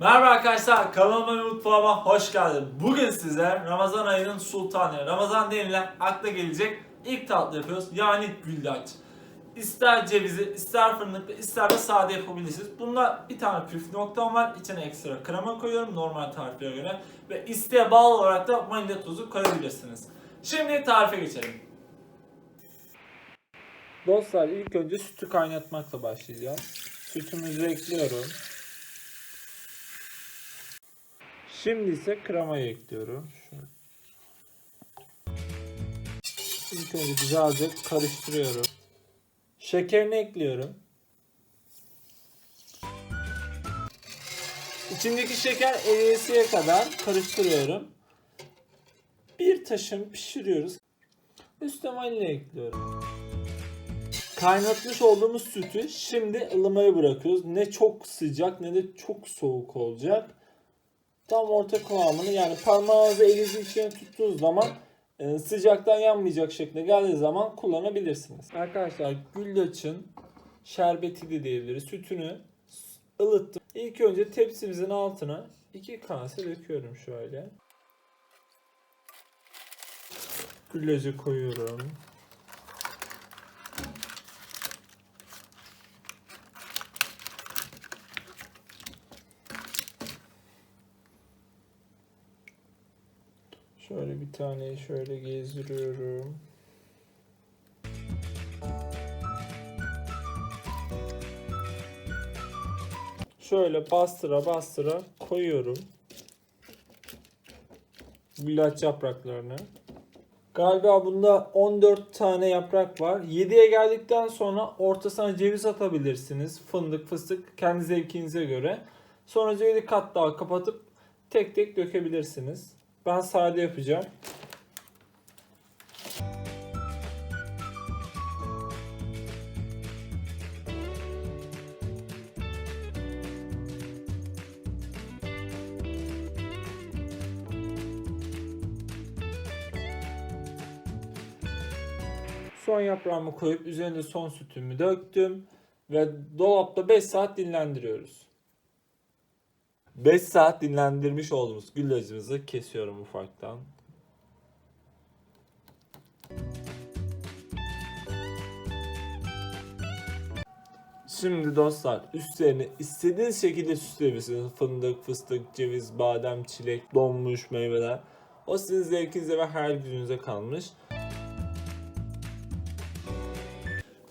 Merhaba arkadaşlar, kanalıma ve mutfağıma hoş geldin. Bugün size Ramazan ayının sultanı, Ramazan denilen akla gelecek ilk tatlı yapıyoruz. Yani güllaç. İster cevizi, ister fındıklı, ister de sade yapabilirsiniz. Bunda bir tane püf noktam var. İçine ekstra krema koyuyorum normal tariflere göre. Ve isteğe bağlı olarak da vanilya tozu koyabilirsiniz. Şimdi tarife geçelim. Dostlar ilk önce sütü kaynatmakla başlayacağız. Sütümüzü ekliyorum. Şimdi ise kremayı ekliyorum. İlk önce güzelce karıştırıyorum. Şekerini ekliyorum. İçindeki şeker eriyesiye kadar karıştırıyorum. Bir taşım pişiriyoruz. Üstüne vanilya ekliyorum. Kaynatmış olduğumuz sütü şimdi ılımaya bırakıyoruz. Ne çok sıcak ne de çok soğuk olacak. Tam orta kıvamını yani parmağınızı elinizin içine tuttuğunuz zaman e, sıcaktan yanmayacak şekilde geldiği zaman kullanabilirsiniz. Arkadaşlar güllaçın şerbeti de diyebiliriz. Sütünü ılıttım. İlk önce tepsimizin altına iki kase döküyorum şöyle. Güllacı koyuyorum. Şöyle bir tane şöyle gezdiriyorum. Şöyle bastıra bastıra koyuyorum. Güllaç yapraklarını. Galiba bunda 14 tane yaprak var. 7'ye geldikten sonra ortasına ceviz atabilirsiniz. Fındık, fıstık kendi zevkinize göre. Sonra bir kat daha kapatıp tek tek dökebilirsiniz. Ben sade yapacağım. Son yaprağımı koyup üzerine son sütümü döktüm ve dolapta 5 saat dinlendiriyoruz. 5 saat dinlendirmiş olduğumuz güllacımızı kesiyorum ufaktan. Şimdi dostlar üstlerini istediğiniz şekilde süsleyebilirsiniz. Fındık, fıstık, ceviz, badem, çilek, donmuş meyveler. O sizin zevkinize ve hayal gücünüze kalmış.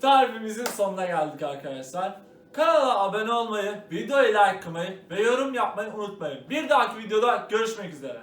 Tarifimizin sonuna geldik arkadaşlar. Kanala abone olmayı, videoyu like'lamayı ve yorum yapmayı unutmayın. Bir dahaki videoda görüşmek üzere.